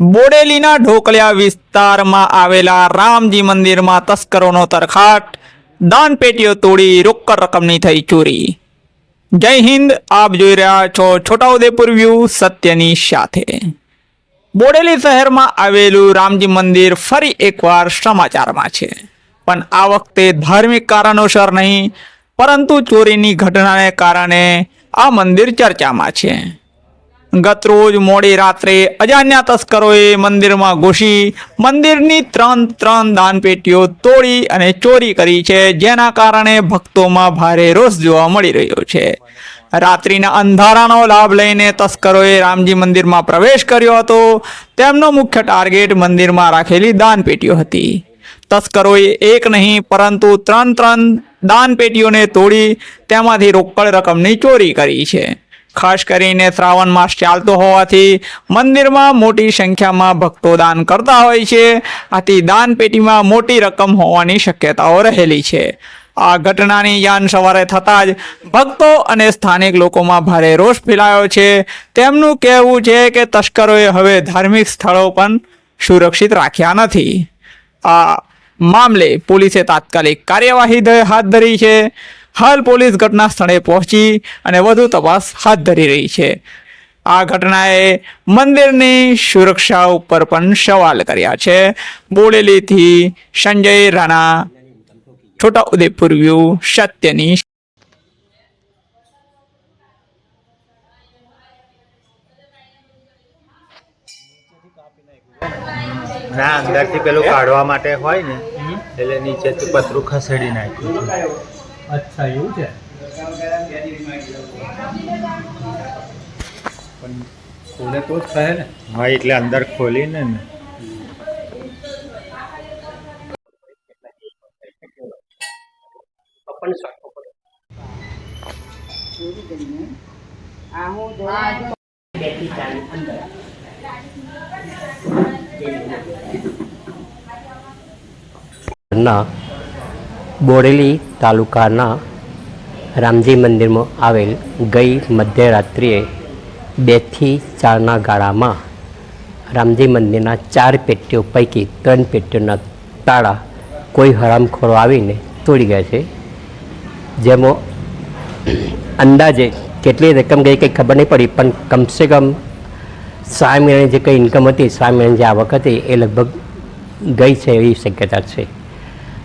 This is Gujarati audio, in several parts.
બોડેલીના ઢોકલિયા વિસ્તારમાં આવેલા રામજી મંદિરમાં તસ્કરોનો તરખાટ દાનપેટીઓ તોડી રોકડ રકમની થઈ ચોરી. જય હિન્દ, આપ જોઈ રહ્યા છો છોટાઉદેપુર વ્યૂ સત્યની સાથે. બોડેલી શહેરમાં આવેલું રામજી મંદિર ફરી એકવાર સમાચારમાં છે. પણ આ વખતે ધાર્મિક કારણોસર નહીં, પરંતુ ચોરીની ઘટનાને કારણે આ મંદિર ચર્ચામાં છે. ગત રોજ મોડી રાત્રે અજાણ્યા તસ્કરોએ મંદિરમાં ઘૂસી મંદિરની ત્રણ ત્રણ દાનપેટીઓ તોડી અને ચોરી કરી છે, જેના કારણે ભક્તોમાં ભારે રોષ જોવા મળી રહ્યો છે. રાત્રિના અંધારાનો લાભ લઈને તસ્કરોએ રામજી મંદિરમાં પ્રવેશ કર્યો હતો. તેમનો મુખ્ય ટાર્ગેટ મંદિરમાં રાખેલી દાનપેટીઓ હતી. તસ્કરોએ એક નહીં, પરંતુ ત્રણ ત્રણ દાનપેટીઓને તોડી તેમાંથી રોકડ રકમની ચોરી કરી છે. ખાસ કરીને શ્રાવણ માસ ચાલતો હોવાથી મંદિરમાં મોટી સંખ્યામાં ભક્તો દાન કરતા હોય છે. આથી દાન પેટીમાં મોટી રકમ હોવાની શક્યતાઓ રહેલી છે. આ ઘટનાની જાણ સવારે થતાં જ ભક્તો અને સ્થાનિક લોકોમાં ભારે રોષ ફેલાયો છે. તેમનું કહેવું છે કે તસ્કરોએ હવે ધાર્મિક સ્થળો પણ સુરક્ષિત રાખ્યા નથી. આ મામલે પોલીસે તાત્કાલિક કાર્યવાહી હાથ ધરી છે. હાલ પોલીસ ઘટના સ્થળે પહોંચી અને વધુ તપાસ હાથ ધરી રહી છે. આ ઘટનાએ મંદિરની સુરક્ષા ઉપર પણ સવાલ કર્યા છે. બોડેલીથી સંજય રાણા છોટા ઉદેપુર વ્યૂ, સત્યની ના અંદરથી પેલું કાઢવા માટે હોય ને એટલે નીચેથી પતરું ખસેડી નાખ્યું અચ્છા એવું છે? પણ ખોલે તો જ કહે ને. હા એટલે અંદર ખોલીને ને. ના બોરેલી તાલુકાના રામજી મંદિરમાં આવેલ ગઈ મધ્યરાત્રિએ બેથી ચારના ગાળામાં રામજી મંદિરના ચાર પેટીઓ પૈકી ત્રણ પેટીઓના તાળા કોઈ હરામખોરો આવીને તોડી ગયા છે. જેમાં અંદાજે કેટલી રકમ ગઈ કંઈ ખબર નહીં પડી, પણ કમસે કમ સા મહિનાની જે કંઈ ઇન્કમ હતી, સ્વામિનારાયણ જે આવક હતી, એ લગભગ ગઈ છે એવી શક્યતા છે.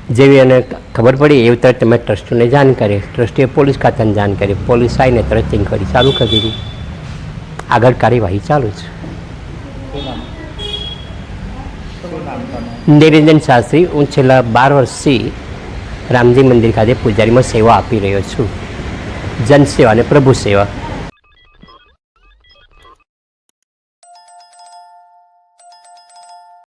જેવી એને ખબર પડી, એવી તરત તમે ટ્રસ્ટીને જાણ કરી. ટ્રસ્ટીએ પોલીસ ખાતાને જાણ કરી. પોલીસ આવીને તરત ઇન્કવાયરી ચાલુ કરી દીધી. આગળ કાર્યવાહી ચાલુ છે. નિરંજન શાસ્ત્રી, હું છેલ્લા બાર વર્ષથી રામજી મંદિર ખાતે પૂજારીમાં સેવા આપી રહ્યો છું. જનસેવા અને પ્રભુ સેવા.